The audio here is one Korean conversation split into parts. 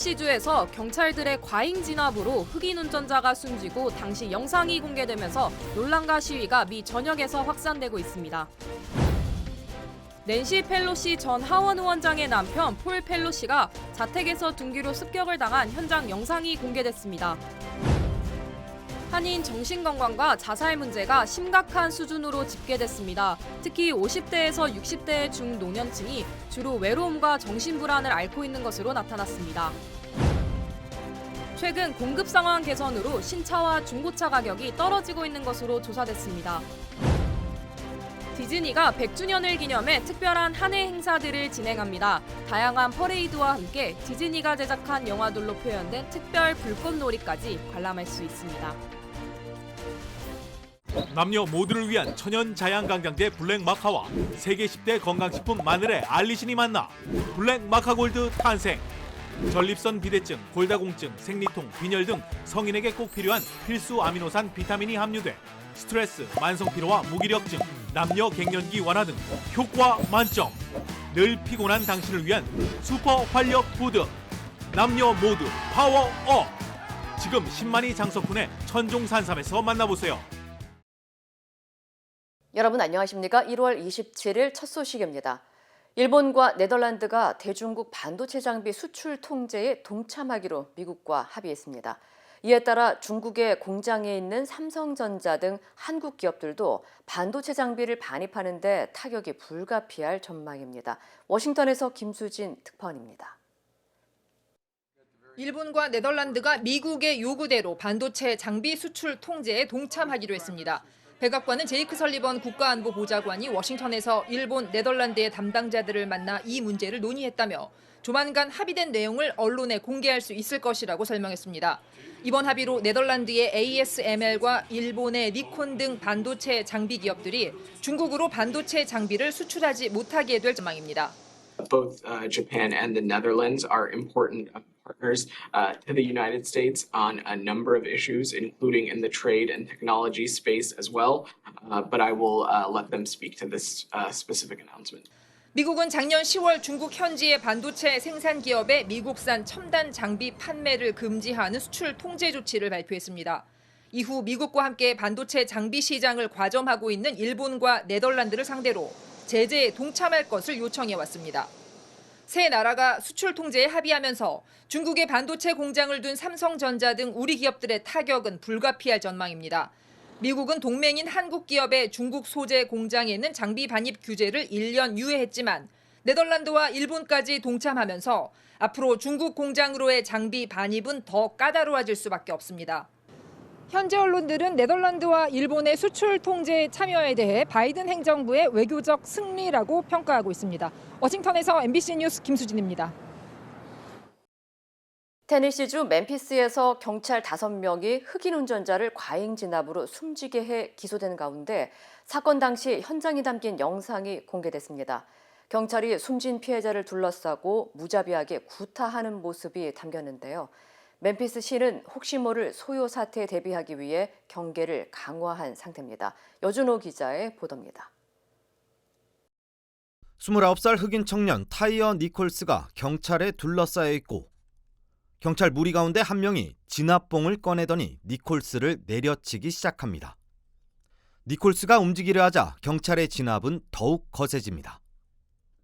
테네시주에서 경찰들의 과잉 진압으로 흑인 운전자가 숨지고 당시 영상이 공개되면서 논란과 시위가 미 전역에서 확산되고 있습니다. 낸시 펠로시 전 하원 의원장의 남편 폴 펠로시가 자택에서 둔기로 습격을 당한 현장 영상이 공개됐습니다. 한인 정신건강과 자살 문제가 심각한 수준으로 집계됐습니다. 특히 50대에서 60대의 중노년층이 주로 외로움과 정신불안을 앓고 있는 것으로 나타났습니다. 최근 공급 상황 개선으로 신차와 중고차 가격이 떨어지고 있는 것으로 조사됐습니다. 디즈니가 100주년을 기념해 특별한 한 해 행사들을 진행합니다. 다양한 퍼레이드와 함께 디즈니가 제작한 영화들로 표현된 특별 불꽃놀이까지 관람할 수 있습니다. 남녀 모두를 위한 천연 자양 강장제 블랙 마카와 세계 10대 건강식품 마늘의 알리신이 만나 블랙 마카 골드 탄생. 전립선 비대증, 골다공증, 생리통, 빈혈 등 성인에게 꼭 필요한 필수 아미노산 비타민이 함유돼 스트레스, 만성 피로와 무기력증, 남녀 갱년기 완화 등 효과 만점. 늘 피곤한 당신을 위한 슈퍼 활력 푸드. 남녀 모두 파워업. 지금 10만이 장석훈의 천종산삼에서 만나보세요. 여러분 안녕하십니까? 1월 27일 첫 소식입니다. 일본과 네덜란드가 대중국 반도체 장비 수출 통제에 동참하기로 미국과 합의했습니다. 이에 따라 중국의 공장에 있는 삼성전자 등 한국 기업들도 반도체 장비를 반입하는데 타격이 불가피할 전망입니다. 워싱턴에서 김수진 특파원입니다. 일본과 네덜란드가 미국의 요구대로 반도체 장비 수출 통제에 동참하기로 했습니다. 백악관은 제이크 설리번 국가안보 보좌관이 워싱턴에서 일본, 네덜란드의 담당자들을 만나 이 문제를 논의했다며 조만간 합의된 내용을 언론에 공개할 수 있을 것이라고 설명했습니다. 이번 합의로 네덜란드의 ASML과 일본의 니콘 등 반도체 장비 기업들이 중국으로 반도체 장비를 수출하지 못하게 될 전망입니다. both uh, Japan and the Netherlands are important partners uh, to the United States on a number of issues, including in the trade and technology space as well. Uh, but I will uh, let them speak to this uh, specific announcement. 미국은 작년 10월 중국 현지의 반도체 생산 기업의 미국산 첨단 장비 판매를 금지하는 수출 통제 조치를 발표했습니다. 이후 미국과 함께 반도체 장비 시장을 과점하고 있는 일본과 네덜란드를 상대로 제재에 동참할 것을 요청해 왔습니다. 세 나라가 수출 통제에 합의하면서 중국의 반도체 공장을 둔 삼성전자 등 우리 기업들의 타격은 불가피할 전망입니다. 미국은 동맹인 한국 기업의 중국 소재 공장에 있는 장비 반입 규제를 1년 유예했지만 네덜란드와 일본까지 동참하면서 앞으로 중국 공장으로의 장비 반입은 더 까다로워질 수밖에 없습니다. 현재 언론들은 네덜란드와 일본의 수출 통제 참여에 대해 바이든 행정부의 외교적 승리라고 평가하고 있습니다. 워싱턴에서 MBC 뉴스 김수진입니다. 테네시주 멤피스에서 경찰 5명이 흑인 운전자를 과잉 진압으로 숨지게 해 기소된 가운데 사건 당시 현장이 담긴 영상이 공개됐습니다. 경찰이 숨진 피해자를 둘러싸고 무자비하게 구타하는 모습이 담겼는데요. 멤피스 시는 혹시 모를 소요 사태에 대비하기 위해 경계를 강화한 상태입니다. 여준호 기자의 보도입니다. 29살 흑인 청년 타이어 니콜스가 경찰에 둘러싸여 있고 경찰 무리 가운데 한 명이 진압봉을 꺼내더니 니콜스를 내려치기 시작합니다. 니콜스가 움직이려 하자 경찰의 진압은 더욱 거세집니다.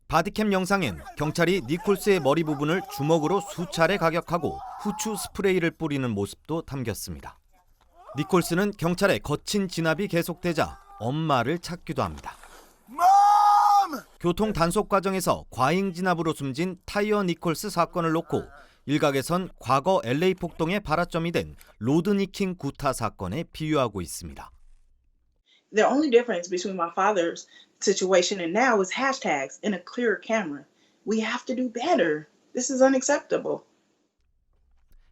바디캠 영상엔 경찰이 니콜스의 머리 부분을 주먹으로 수차례 가격하고 후추 스프레이를 뿌리는 모습도 담겼습니다. 니콜스는 경찰의 거친 진압이 계속되자 엄마를 찾기도 합니다. 교통 단속 과정에서 과잉 진압으로 숨진 타이어 니콜스 사건을 놓고 일각에선 과거 LA 폭동의 발화점이 된 로드니킹 구타 사건에 비유하고 있습니다. The only difference between my father's situation and now is hashtags and a clearer camera. We have to do better. This is unacceptable.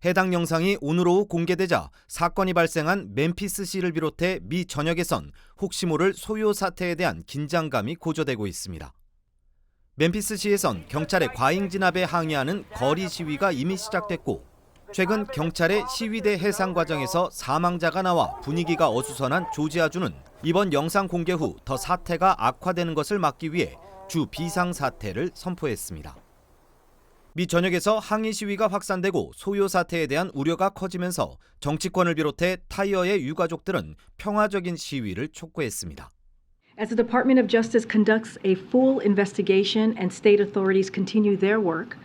해당 영상이 오늘 오후 공개되자 사건이 발생한 멤피스 시를 비롯해 미 전역에선 혹시 모를 소요 사태에 대한 긴장감이 고조되고 있습니다. 멤피스 시에선 경찰의 과잉 진압에 항의하는 거리 시위가 이미 시작됐고 최근 경찰의 시위대 해상 과정에서 사망자가 나와 분위기가 어수선한 조지아주는 이번 영상 공개 후 더 사태가 악화되는 것을 막기 위해 주 비상 사태를 선포했습니다. 미 전역에서 항의 시위가 확산되고 소요 사태에 대한 우려가 커지면서 정치권을 비롯해 타이어의 유가족들은 평화적인 시위를 촉구했습니다. As the Department of Justice conducts a full investigation and state authorities continue their work,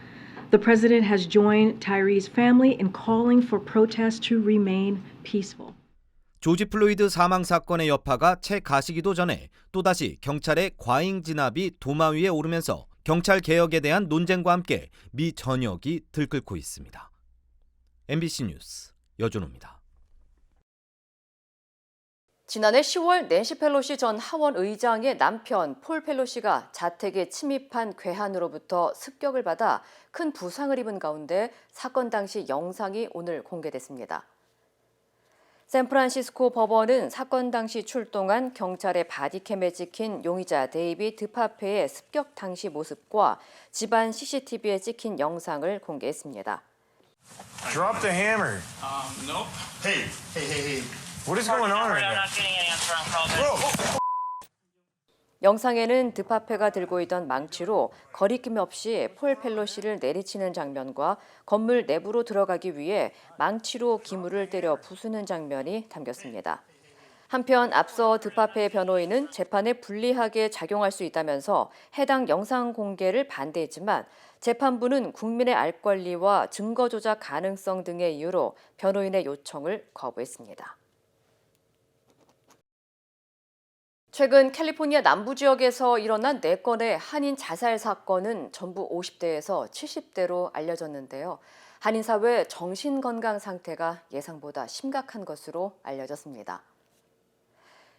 the President has joined Tyree's family in calling for protests to remain peaceful. 조지 플로이드 사망 사건의 여파가 채 가시기도 전에 또다시 경찰의 과잉 진압이 도마 위에 오르면서 경찰 개혁에 대한 논쟁과 함께 미 전역이 들끓고 있습니다. MBC 뉴스 여준호입니다. 지난해 10월 낸시 펠로시 전 하원 의장의 남편 폴 펠로시가 자택에 침입한 괴한으로부터 습격을 받아 큰 부상을 입은 가운데 사건 당시 영상이 오늘 공개됐습니다. 샌프란시스코 법원은 사건 당시 출동한 경찰의 바디캠에 찍힌 용의자 데이비 드파페의 습격 당시 모습과 집안 CCTV에 찍힌 영상을 공개했습니다. Drop the hammer. Um, nope. Hey, hey, hey, hey. What is going on right now? Bro, 영상에는 드파페가 들고 있던 망치로 거리낌 없이 폴 펠로시를 내리치는 장면과 건물 내부로 들어가기 위해 망치로 기물을 때려 부수는 장면이 담겼습니다. 한편 앞서 드파페의 변호인은 재판에 불리하게 작용할 수 있다면서 해당 영상 공개를 반대했지만 재판부는 국민의 알 권리와 증거 조작 가능성 등의 이유로 변호인의 요청을 거부했습니다. 최근 캘리포니아 남부 지역에서 일어난 4건의 한인 자살 사건은 전부 50대에서 70대로 알려졌는데요. 한인 사회 정신 건강 상태가 예상보다 심각한 것으로 알려졌습니다.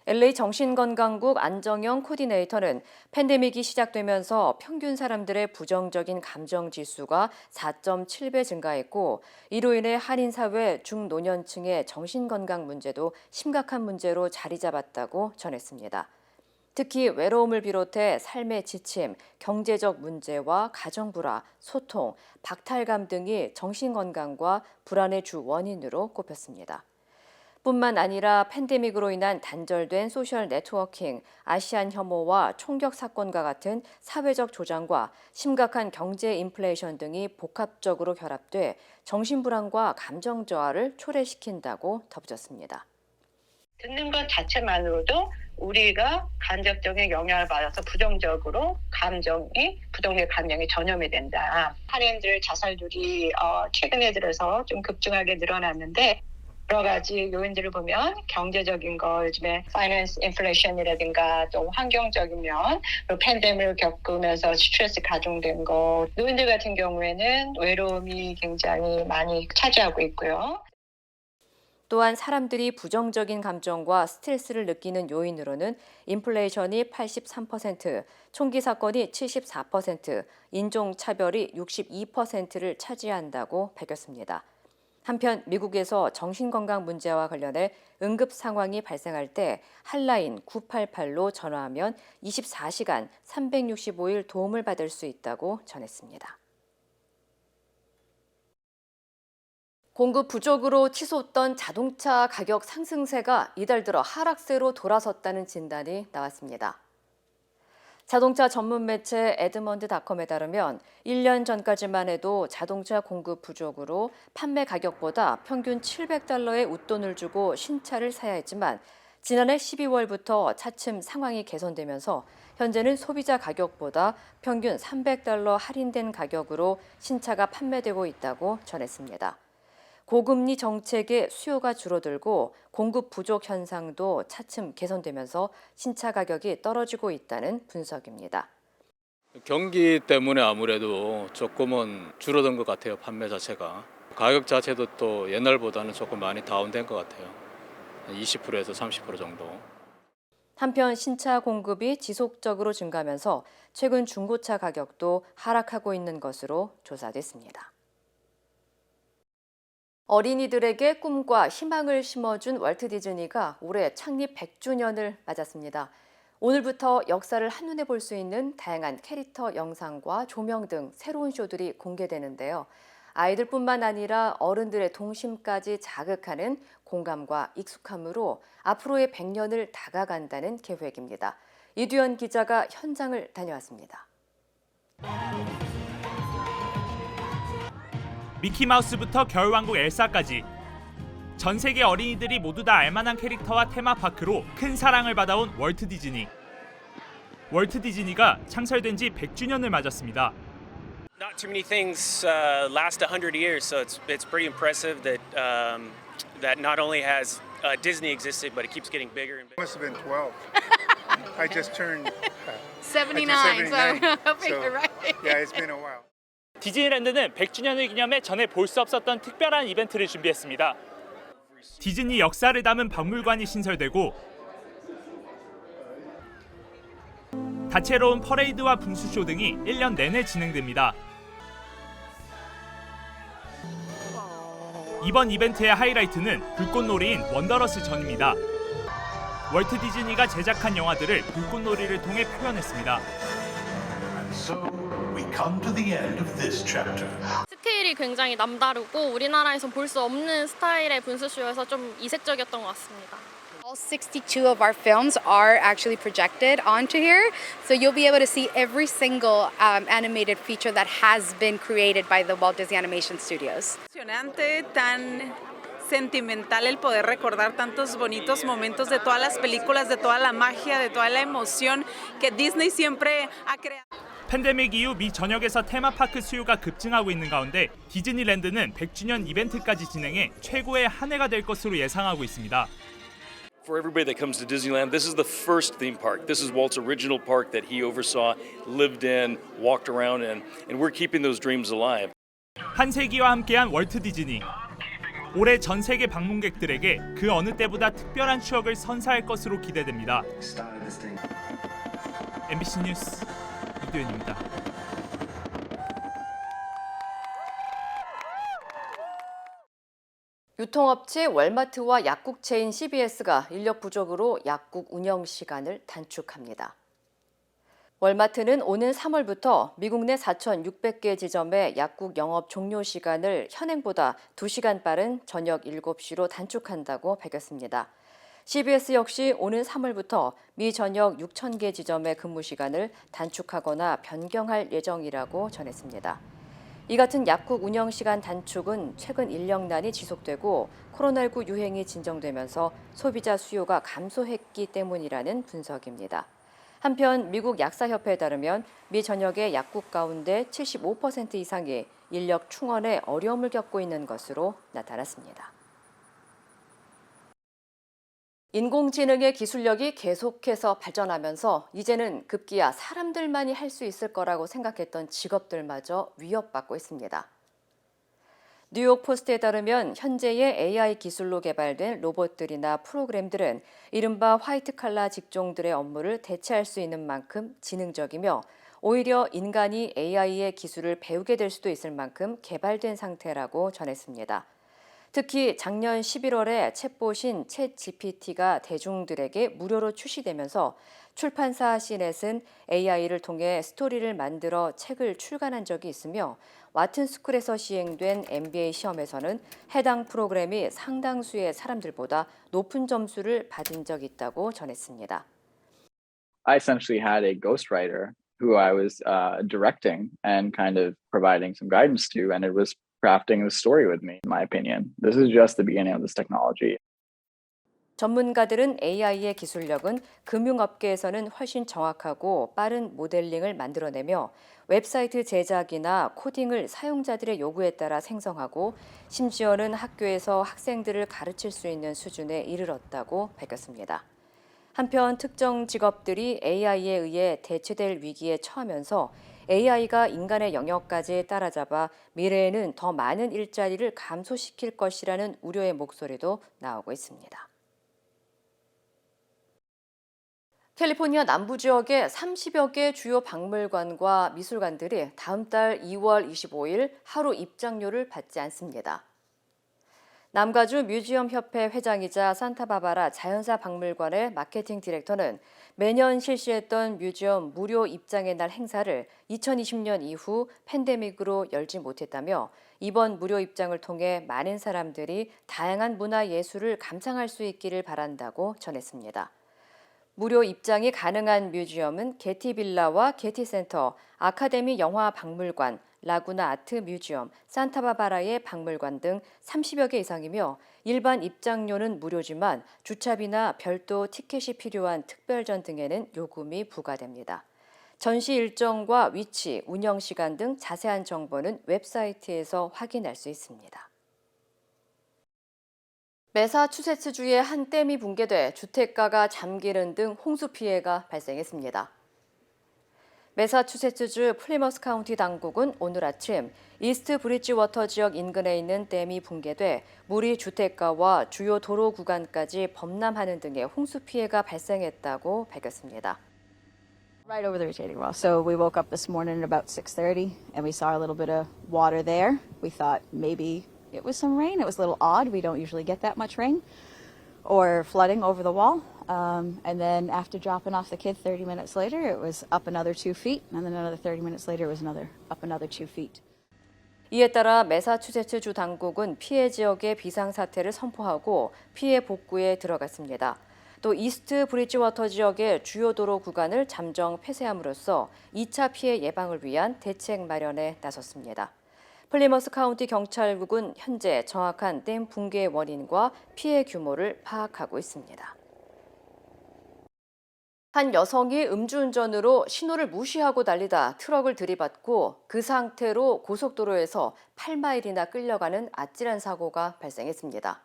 LA 정신건강국 안정영 코디네이터는 팬데믹이 시작되면서 평균 사람들의 부정적인 감정 지수가 4.7배 증가했고 이로 인해 한인 사회 중노년층의 정신건강 문제도 심각한 문제로 자리 잡았다고 전했습니다. 특히 외로움을 비롯해 삶의 지침, 경제적 문제와 가정 불화, 소통, 박탈감 등이 정신건강과 불안의 주 원인으로 꼽혔습니다. 뿐만 아니라 팬데믹으로 인한 단절된 소셜 네트워킹, 아시안 혐오와 총격 사건과 같은 사회적 조장과 심각한 경제 인플레이션 등이 복합적으로 결합돼 정신불안과 감정 저하를 초래시킨다고 덧붙였습니다. 듣는 것 자체만으로도 우리가 간접적인 영향을 받아서 부정적으로 감정이 부정의 감정이 전염이 된다. 한인들 자살률이 어, 최근에 들어서 좀 급증하게 늘어났는데 여러 가지 요인들을 보면 경제적인 거 요즘에 파이낸스 인플레이션이라든가 또 환경적인 면 그리고 팬데믹을 겪으면서 스트레스 가중된 거 노인들 같은 경우에는 외로움이 굉장히 많이 차지하고 있고요. 또한 사람들이 부정적인 감정과 스트레스를 느끼는 요인으로는 인플레이션이 83%, 총기 사건이 74%, 인종 차별이 62%를 차지한다고 밝혔습니다. 한편 미국에서 정신건강 문제와 관련해 응급 상황이 발생할 때 한라인 988로 전화하면 24시간 365일 도움을 받을 수 있다고 전했습니다. 공급 부족으로 치솟던 자동차 가격 상승세가 이달 들어 하락세로 돌아섰다는 진단이 나왔습니다. 자동차 전문 매체 에드먼드닷컴에 따르면 1년 전까지만 해도 자동차 공급 부족으로 판매 가격보다 평균 700달러의 웃돈을 주고 신차를 사야 했지만 지난해 12월부터 차츰 상황이 개선되면서 현재는 소비자 가격보다 평균 300달러 할인된 가격으로 신차가 판매되고 있다고 전했습니다. 고금리 정책의 수요가 줄어들고 공급 부족 현상도 차츰 개선되면서 신차 가격이 떨어지고 있다는 분석입니다. 경기 때문에 아무래도 조금은 줄어든 것 같아요 판매 자체가 가격 자체도 또 옛날보다는 조금 많이 다운된 것 같아요 20%에서 30% 정도 한편 신차 공급이 지속적으로 증가하면서 최근 중고차 가격도 하락하고 있는 것으로 조사됐습니다. 어린이들에게 꿈과 희망을 심어준 월트 디즈니가 올해 창립 100주년을 맞았습니다. 오늘부터 역사를 한눈에 볼 수 있는 다양한 캐릭터 영상과 조명 등 새로운 쇼들이 공개되는데요. 아이들뿐만 아니라 어른들의 동심까지 자극하는 공감과 익숙함으로 앞으로의 100년을 다가간다는 계획입니다. 이두현 기자가 현장을 다녀왔습니다. 미키마우스부터 겨울왕국 엘사까지 전 세계 어린이들이 모두 다 알만한 캐릭터와 테마파크로 큰 사랑을 받아온 월트 디즈니. 월트 디즈니가 창설된 지 100주년을 맞았습니다. Not too many things uh, last 100 years, so it's it's pretty impressive that um, that not only has uh, Disney existed, but it keeps getting bigger and bigger. Must have been 12. I just turned uh, 79, I turned 79, so hoping so, you're right. Yeah, it's been a while. 디즈니랜드는 100주년을 기념해 전에 볼 수 없었던 특별한 이벤트를 준비했습니다. 디즈니 역사를 담은 박물관이 신설되고 다채로운 퍼레이드와 분수쇼 등이 1년 내내 진행됩니다. 이번 이벤트의 하이라이트는 불꽃놀이인 원더러스 전입니다. 월트 디즈니가 제작한 영화들을 불꽃놀이를 통해 표현했습니다. So we come to the end of this chapter. 스케일이 굉장히 남다르고 우리나라에서 볼 수 없는 스타일의 분수쇼여서 좀 이색적이었던 것 같습니다. All 62 of our films are actually projected onto here, so you'll be able to see every single um, animated feature that has been created by the Walt Disney Animation Studios. emocionante, tan sentimental el poder recordar tantos bonitos momentos de todas las películas, de toda la magia, de toda la emoción que Disney siempre ha creado. 팬데믹 이후 미 전역에서 테마파크 수요가 급증하고 있는 가운데 디즈니랜드는 100주년 이벤트까지 진행해 최고의 한 해가 될 것으로 예상하고 있습니다. For everybody that comes to Disneyland, this is the first theme park. This is Walt's original park that he oversaw, lived in, walked around in, and we're keeping those dreams alive. 한 세기와 함께한 월트 디즈니. 올해 전 세계 방문객들에게 그 어느 때보다 특별한 추억을 선사할 것으로 기대됩니다. MBC 뉴스 이도현입니다. 유통업체 월마트와 약국 체인 CBS가 인력 부족으로 약국 운영 시간을 단축합니다. 월마트는 오는 3월부터 미국 내 4,600개 지점의 약국 영업 종료 시간을 현행보다 2시간 빠른 저녁 7시로 단축한다고 밝혔습니다. CBS 역시 오는 3월부터 미 전역 6,000개 지점의 근무 시간을 단축하거나 변경할 예정이라고 전했습니다. 이 같은 약국 운영 시간 단축은 최근 인력난이 지속되고 코로나19 유행이 진정되면서 소비자 수요가 감소했기 때문이라는 분석입니다. 한편 미국 약사협회에 따르면 미 전역의 약국 가운데 75% 이상이 인력 충원에 어려움을 겪고 있는 것으로 나타났습니다. 인공지능의 기술력이 계속해서 발전하면서 이제는 급기야 사람들만이 할 수 있을 거라고 생각했던 직업들마저 위협받고 있습니다. 뉴욕 포스트에 따르면 현재의 AI 기술로 개발된 로봇들이나 프로그램들은 이른바 화이트 칼라 직종들의 업무를 대체할 수 있는 만큼 지능적이며 오히려 인간이 AI의 기술을 배우게 될 수도 있을 만큼 개발된 상태라고 전했습니다. 특히 작년 11월에 챗봇인 챗 GPT가 대중들에게 무료로 출시되면서 출판사 시넷은 AI를 통해 스토리를 만들어 책을 출간한 적이 있으며 와튼 스쿨에서 시행된 MBA 시험에서는 해당 프로그램이 상당수의 사람들보다 높은 점수를 받은 적이 있다고 전했습니다. I essentially had a ghostwriter who I was uh, directing and kind of providing some guidance to, and it was crafting the story with me, in my opinion. This is just the beginning of this technology. 전문가들은 AI의 기술력은 금융업계에서는 훨씬 정확하고 빠른 모델링을 만들어내며 웹사이트 제작이나 코딩을 사용자들의 요구에 따라 생성하고 심지어는 학교에서 학생들을 가르칠 수 있는 수준에 이르렀다고 밝혔습니다. 한편 특정 직업들이 AI에 의해 대체될 위기에 처하면서 AI가 인간의 영역까지 따라잡아 미래에는 더 많은 일자리를 감소시킬 것이라는 우려의 목소리도 나오고 있습니다. 캘리포니아 남부 지역의 30여 개 주요 박물관과 미술관들이 다음 달 2월 25일 하루 입장료를 받지 않습니다. 남가주 뮤지엄 협회 회장이자 산타바바라 자연사 박물관의 마케팅 디렉터는 매년 실시했던 뮤지엄 무료 입장의 날 행사를 2020년 이후 팬데믹으로 열지 못했다며 이번 무료 입장을 통해 많은 사람들이 다양한 문화 예술을 감상할 수 있기를 바란다고 전했습니다. 무료 입장이 가능한 뮤지엄은 게티빌라와 게티센터, 아카데미 영화 박물관, 라구나 아트 뮤지엄, 산타바바라의 박물관 등 30여 개 이상이며 일반 입장료는 무료지만 주차비나 별도 티켓이 필요한 특별전 등에는 요금이 부과됩니다. 전시 일정과 위치, 운영 시간 등 자세한 정보는 웹사이트에서 확인할 수 있습니다. 매사추세츠주의 한 댐이 붕괴돼 주택가가 잠기는 등 홍수 피해가 발생했습니다. 매사추세츠주 플리머스 카운티 당국은 오늘 아침 이스트 브리지워터 지역 인근에 있는 댐이 붕괴돼 물이 주택가와 주요 도로 구간까지 범람하는 등의 홍수 피해가 발생했다고 밝혔습니다. Right over the retaining wall. So we woke up this morning at about 6:30 and we saw a little bit of water there. We thought maybe it was some rain. It was a little odd. We don't usually get that much rain or flooding over the wall. Um, and then after dropping off the kid 30 minutes later, it was up another two feet. And then another 30 minutes later, it was another up another two feet. 이에 따라 매사추세츠주 당국은 피해 지역의 비상사태를 선포하고 피해 복구에 들어갔습니다. 또 이스트 브리지워터 지역의 주요 도로 구간을 잠정 폐쇄함으로써 2차 피해 예방을 위한 대책 마련에 나섰습니다. 플리머스 카운티 경찰국은 현재 정확한 댐 붕괴의 원인과 피해 규모를 파악하고 있습니다. 한 여성이 음주운전으로 신호를 무시하고 달리다 트럭을 들이받고 그 상태로 고속도로에서 8마일이나 끌려가는 아찔한 사고가 발생했습니다.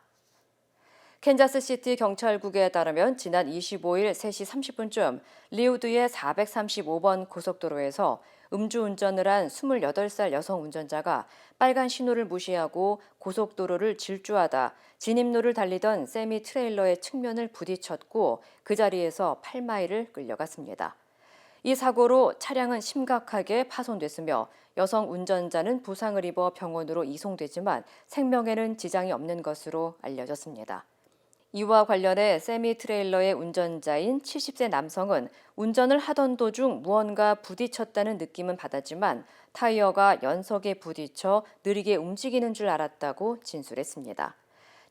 캔자스시티 경찰국에 따르면 지난 25일 3시 30분쯤 리우드의 435번 고속도로에서 음주운전을 한 28살 여성 운전자가 빨간 신호를 무시하고 고속도로를 질주하다 진입로를 달리던 세미 트레일러의 측면을 부딪혔고 그 자리에서 8마일을 끌려갔습니다. 이 사고로 차량은 심각하게 파손됐으며 여성 운전자는 부상을 입어 병원으로 이송되지만 생명에는 지장이 없는 것으로 알려졌습니다. 이와 관련해 세미 트레일러의 운전자인 70세 남성은 운전을 하던 도중 무언가 부딪혔다는 느낌은 받았지만 타이어가 연석에 부딪혀 느리게 움직이는 줄 알았다고 진술했습니다.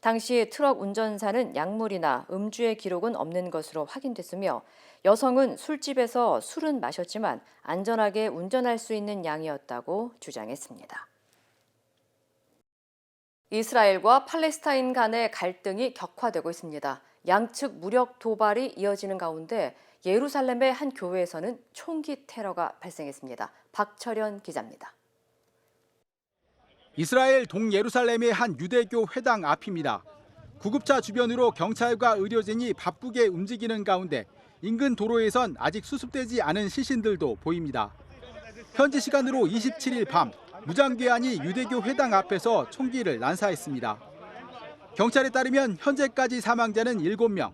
당시 트럭 운전사는 약물이나 음주의 기록은 없는 것으로 확인됐으며 여성은 술집에서 술은 마셨지만 안전하게 운전할 수 있는 양이었다고 주장했습니다. 이스라엘과 팔레스타인 간의 갈등이 격화되고 있습니다. 양측 무력 도발이 이어지는 가운데 예루살렘의 한 교회에서는 총기 테러가 발생했습니다. 박철현 기자입니다. 이스라엘 동예루살렘의 한 유대교 회당 앞입니다. 구급차 주변으로 경찰과 의료진이 바쁘게 움직이는 가운데 인근 도로에선 아직 수습되지 않은 시신들도 보입니다. 현지 시간으로 27일 밤 무장괴한이 유대교 회당 앞에서 총기를 난사했습니다. 경찰에 따르면 현재까지 사망자는 7명,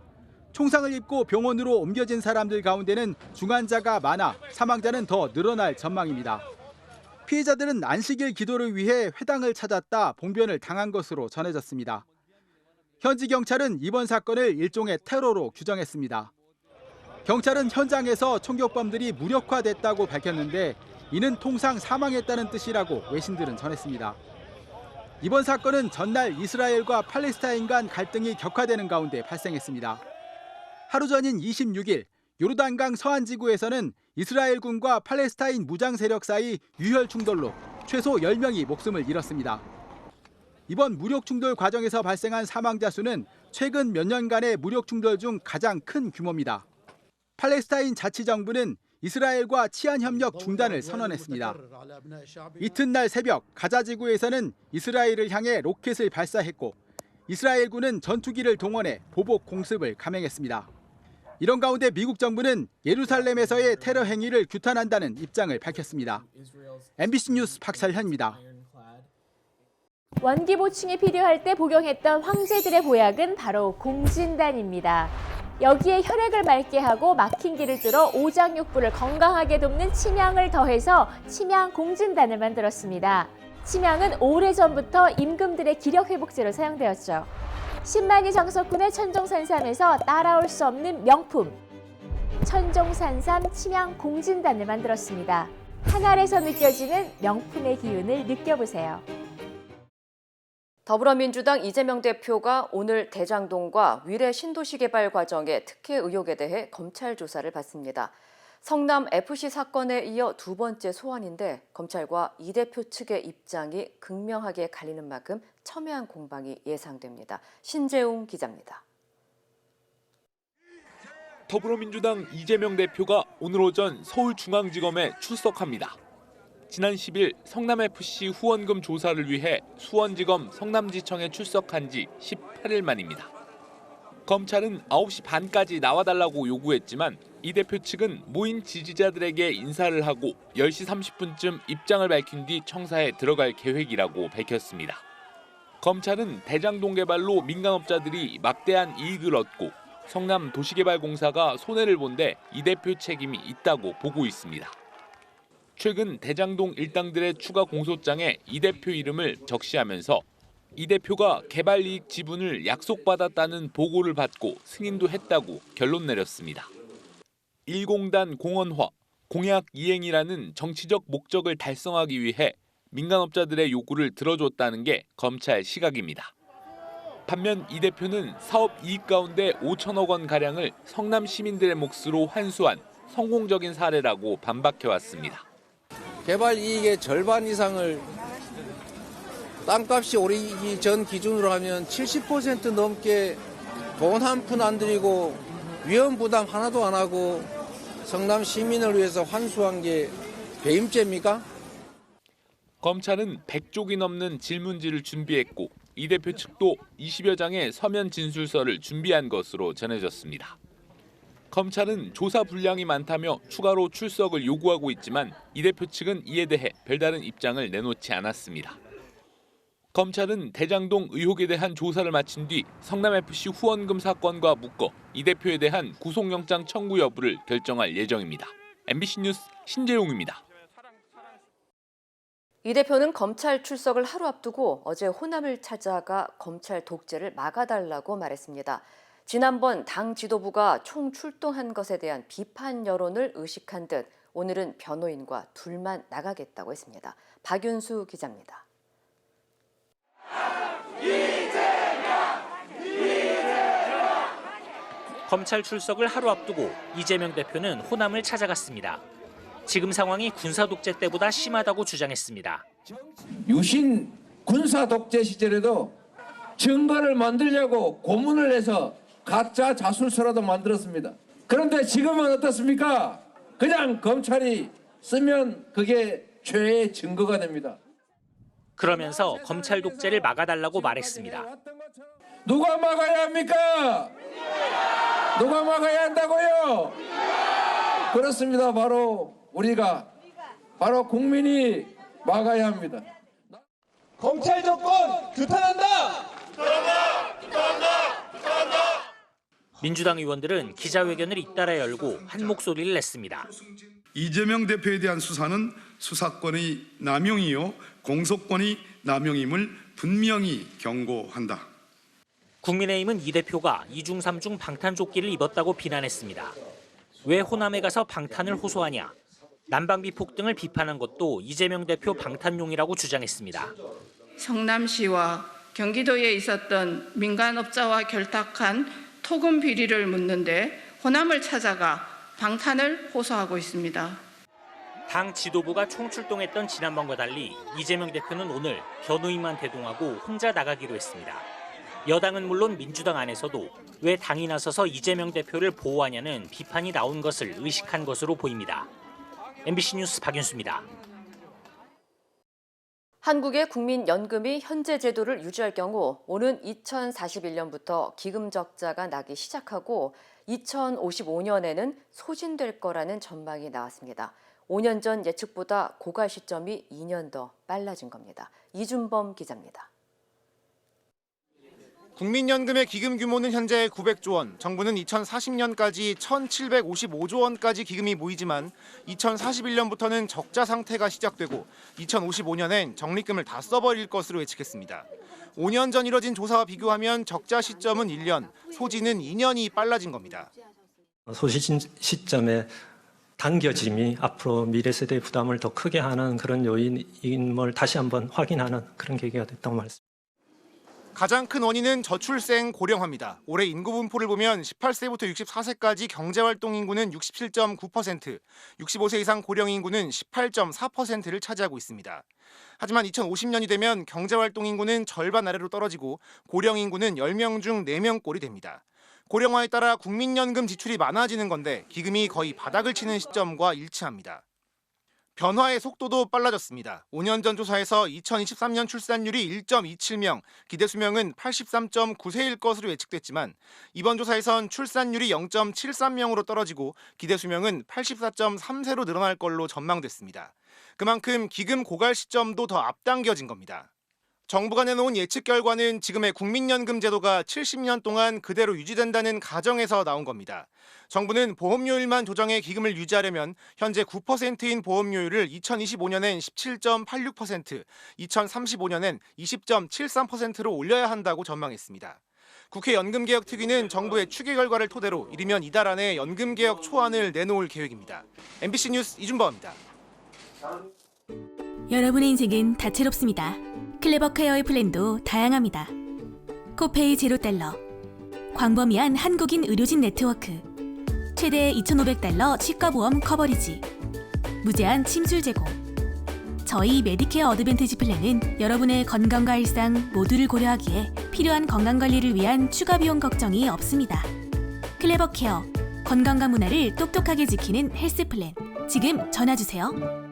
총상을 입고 병원으로 옮겨진 사람들 가운데는 중환자가 많아 사망자는 더 늘어날 전망입니다. 피해자들은 안식일 기도를 위해 회당을 찾았다 봉변을 당한 것으로 전해졌습니다. 현지 경찰은 이번 사건을 일종의 테러로 규정했습니다. 경찰은 현장에서 총격범들이 무력화됐다고 밝혔는데 이는 통상 사망했다는 뜻이라고 외신들은 전했습니다. 이번 사건은 전날 이스라엘과 팔레스타인 간 갈등이 격화되는 가운데 발생했습니다. 하루 전인 26일 요르단강 서안 지구에서는 이스라엘군과 팔레스타인 무장 세력 사이 유혈 충돌로 최소 10명이 목숨을 잃었습니다. 이번 무력 충돌 과정에서 발생한 사망자 수는 최근 몇 년간의 무력 충돌 중 가장 큰 규모입니다. 팔레스타인 자치정부는 이스라엘과 치안 협력 중단을 선언했습니다. 이튿날 새벽 가자 지구에서는 이스라엘을 향해 로켓을 발사했고 이스라엘군은 전투기를 동원해 보복 공습을 감행했습니다. 이런 가운데 미국 정부는 예루살렘에서의 테러 행위를 규탄한다는 입장을 밝혔습니다. MBC 뉴스 박살현입니다. 원기 보충이 필요할 때 복용했던 황제들의 보약은 바로 공진단입니다. 여기에 혈액을 맑게 하고 막힌 길을 뚫어 오장육부를 건강하게 돕는 침향을 더해서 침향 공진단을 만들었습니다. 침향은 오래전부터 임금들의 기력 회복제로 사용되었죠. 10만이 장석군의 천종산삼에서 따라올 수 없는 명품 천종산삼 침향 공진단을 만들었습니다. 한 알에서 느껴지는 명품의 기운을 느껴보세요. 더불어민주당 이재명 대표가 오늘 대장동과 위례 신도시 개발 과정의 특혜 의혹에 대해 검찰 조사를 받습니다. 성남 FC 사건에 이어 두 번째 소환인데 검찰과 이 대표 측의 입장이 극명하게 갈리는 만큼 첨예한 공방이 예상됩니다. 신재웅 기자입니다. 더불어민주당 이재명 대표가 오늘 오전 서울중앙지검에 출석합니다. 지난 10일 성남FC 후원금 조사를 위해 수원지검 성남지청에 출석한 지 18일 만입니다. 검찰은 9시 반까지 나와달라고 요구했지만 이 대표 측은 모인 지지자들에게 인사를 하고 10시 30분쯤 입장을 밝힌 뒤 청사에 들어갈 계획이라고 밝혔습니다. 검찰은 대장동 개발로 민간업자들이 막대한 이익을 얻고 성남 도시개발공사가 손해를 본데 이 대표 책임이 있다고 보고 있습니다. 최근 대장동 일당들의 추가 공소장에 이 대표 이름을 적시하면서 이 대표가 개발 이익 지분을 약속받았다는 보고를 받고 승인도 했다고 결론 내렸습니다. 일공단 공원화, 공약 이행이라는 정치적 목적을 달성하기 위해 민간업자들의 요구를 들어줬다는 게 검찰 시각입니다. 반면 이 대표는 사업 이익 가운데 5천억 원 가량을 성남 시민들의 몫으로 환수한 성공적인 사례라고 반박해왔습니다. 개발 이익의 절반 이상을 땅값이 오르기 전 기준으로 하면 70% 넘게 돈 한 푼 안 들이고 위험 부담 하나도 안 하고 성남 시민을 위해서 환수한 게 배임죄입니까? 검찰은 100쪽이 넘는 질문지를 준비했고 이 대표 측도 20여 장의 서면 진술서를 준비한 것으로 전해졌습니다. 검찰은 조사 분량이 많다며 추가로 출석을 요구하고 있지만 이 대표 측은 이에 대해 별다른 입장을 내놓지 않았습니다. 검찰은 대장동 의혹에 대한 조사를 마친 뒤 성남FC 후원금 사건과 묶어 이 대표에 대한 구속영장 청구 여부를 결정할 예정입니다. MBC 뉴스 신재용입니다. 이 대표는 검찰 출석을 하루 앞두고 어제 호남을 찾아가 검찰 독재를 막아달라고 말했습니다. 지난번 당 지도부가 총 출동한 것에 대한 비판 여론을 의식한 듯 오늘은 변호인과 둘만 나가겠다고 했습니다. 박윤수 기자입니다. 검찰 출석을 하루 앞두고 이재명 대표는 호남을 찾아갔습니다. 지금 상황이 군사 독재 때보다 심하다고 주장했습니다. 유신 군사 독재 시절에도 증거를 만들려고 고문을 해서 가짜 자술서라도 만들었습니다. 그런데 지금은 어떻습니까? 그냥 검찰이 쓰면 그게 죄의 증거가 됩니다. 그러면서 검찰 독재를 막아달라고 말했습니다. 누가 막아야 합니까? 누가 막아야 한다고요? 그렇습니다. 바로 우리가 바로 국민이 막아야 합니다. 검찰 정권 규탄한다! 민주당 의원들은 기자회견을 잇따라 열고 한 목소리를 냈습니다. 이재명 대표에 대한 수사는 수사권의 남용이요 공소권의 남용임을 분명히 경고한다. 국민의힘은 이 대표가 이중 삼중 방탄조끼를 입었다고 비난했습니다. 왜 호남에 가서 방탄을 호소하냐? 난방비 폭등을 비판한 것도 이재명 대표 방탄용이라고 주장했습니다. 성남시와 경기도에 있었던 민간업자와 결탁한 토금 비리를 묻는데 호남을 찾아가 방탄을 호소하고 있습니다. 당 지도부가 총출동했던 지난번과 달리 이재명 대표는 오늘 변호인만 대동하고 혼자 나가기로 했습니다. 여당은 물론 민주당 안에서도 왜 당이 나서서 이재명 대표를 보호하냐는 비판이 나온 것을 의식한 것으로 보입니다. MBC 뉴스 박윤수입니다. 한국의 국민연금이 현재 제도를 유지할 경우 오는 2041년부터 기금 적자가 나기 시작하고 2055년에는 소진될 거라는 전망이 나왔습니다. 5년 전 예측보다 고갈 시점이 2년 더 빨라진 겁니다. 이준범 기자입니다. 국민연금의 기금 규모는 현재 900조 원, 정부는 2040년까지 1,755조 원까지 기금이 모이지만 2041년부터는 적자 상태가 시작되고 2055년엔 적립금을 다 써버릴 것으로 예측했습니다. 5년 전 이뤄진 조사와 비교하면 적자 시점은 1년, 소진은 2년이 빨라진 겁니다. 소진 시점에 당겨짐이 앞으로 미래 세대 부담을 더 크게 하는 그런 요인임을 다시 한번 확인하는 그런 계기가 됐다고 말씀. 가장 큰 원인은 저출생 고령화입니다. 올해 인구 분포를 보면 18세부터 64세까지 경제활동 인구는 67.9%, 65세 이상 고령 인구는 18.4%를 차지하고 있습니다. 하지만 2050년이 되면 경제활동 인구는 절반 아래로 떨어지고 고령 인구는 10명 중 4명꼴이 됩니다. 고령화에 따라 국민연금 지출이 많아지는 건데 기금이 거의 바닥을 치는 시점과 일치합니다. 변화의 속도도 빨라졌습니다. 5년 전 조사에서 2023년 출산율이 1.27명, 기대 수명은 83.9세일 것으로 예측됐지만 이번 조사에선 출산율이 0.73명으로 떨어지고 기대 수명은 84.3세로 늘어날 걸로 전망됐습니다. 그만큼 기금 고갈 시점도 더 앞당겨진 겁니다. 정부가 내놓은 예측 결과는 지금의 국민연금 제도가 70년 동안 그대로 유지된다는 가정에서 나온 겁니다. 정부는 보험료율만 조정해 기금을 유지하려면 현재 9%인 보험료율을 2025년엔 17.86%, 2035년엔 20.73%로 올려야 한다고 전망했습니다. 국회 연금개혁특위는 정부의 추계 결과를 토대로 이르면 이달 안에 연금개혁 초안을 내놓을 계획입니다. MBC 뉴스 이준범입니다. 여러분의 인생은 다채롭습니다. 클레버 케어의 플랜도 다양합니다. 코페이 제로 달러, 광범위한 한국인 의료진 네트워크, 최대 2,500달러 치과보험 커버리지, 무제한 침술 제공. 저희 메디케어 어드밴티지 플랜은 여러분의 건강과 일상 모두를 고려하기에 필요한 건강관리를 위한 추가 비용 걱정이 없습니다. 클레버 케어, 건강과 문화를 똑똑하게 지키는 헬스 플랜. 지금 전화 주세요.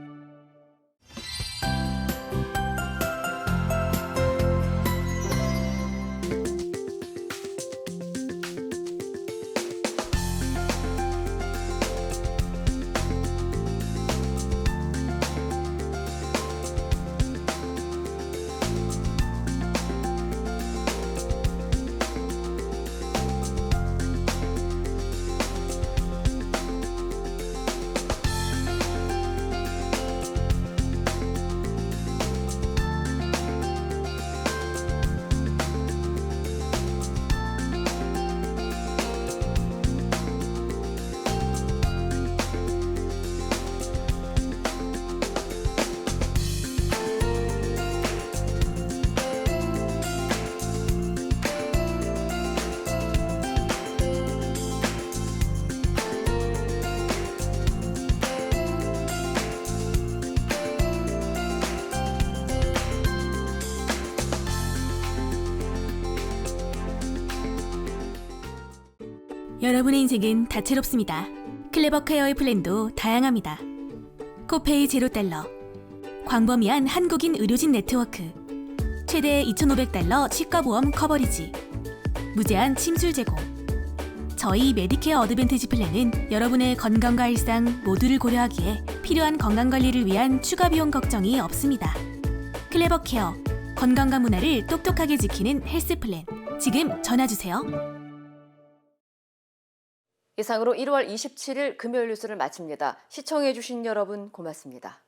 여러분의 인생은 다채롭습니다. 클레버 케어의 플랜도 다양합니다. 코페이 제로 달러, 광범위한 한국인 의료진 네트워크, 최대 2,500달러 치과보험 커버리지, 무제한 침술 제공. 저희 메디케어 어드밴티지 플랜은 여러분의 건강과 일상 모두를 고려하기에 필요한 건강관리를 위한 추가 비용 걱정이 없습니다. 클레버 케어, 건강과 문화를 똑똑하게 지키는 헬스 플랜. 지금 전화 주세요. 이상으로 1월 27일 금요일 뉴스를 마칩니다. 시청해주신 여러분 고맙습니다.